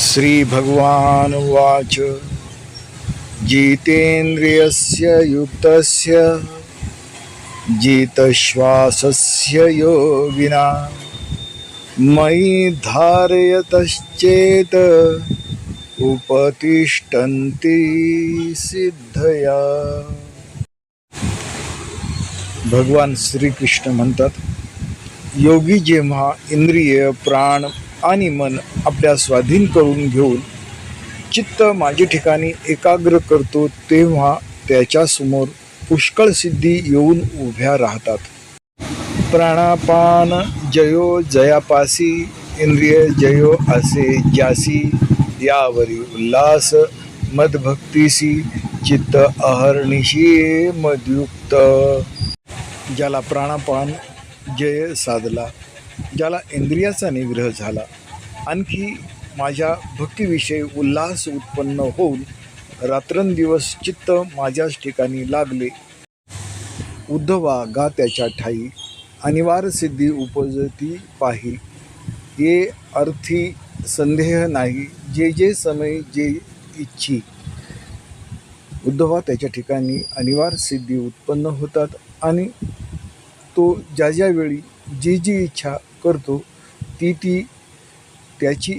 श्रीभगवान् उवाच जितेन्द्रियस्य युक्तस्य जितश्वासस्य योगिना। मयि धारयतश्चेत उपतिष्ठन्ति सिद्धया। भगवान श्रीकृष्ण म्हणतात योगी जेव्हा इंद्रिय प्राण आणि मन आपल्या स्वाधीन करून घेऊन चित्त माझ्या ठिकाणी एकाग्र करतो तेव्हा त्याच्यासमोर पुष्कळ सिद्धी येऊन उभ्या राहतात. प्राणापान जयो जयापासी इंद्रिय जयो असे ज्यासी यावरी उल्हास मदभक्तीसी चित्त अहर्निशी मदयुक्त. ज्याला प्राणापान जय साधला ज्याला इंद्रियाचा निग्रह झाला आणखी माझ्या भक्तीविषयी उल्हास उत्पन्न होऊन रात्रंदिवस चित्त माझ्याच ठिकाणी लागले. उद्धवा गा त्याच्या ठाई अनिवार्य सिद्धी उपजती पाहिल ये अर्थी संदेह नाही जे जे समय जे इच्छी. उद्धवा त्याच्या ठिकाणी अनिवार्य सिद्धी उत्पन्न होतात आणि तो ज्या ज्यावेळी जी जी इच्छा करतो ती ती त्याची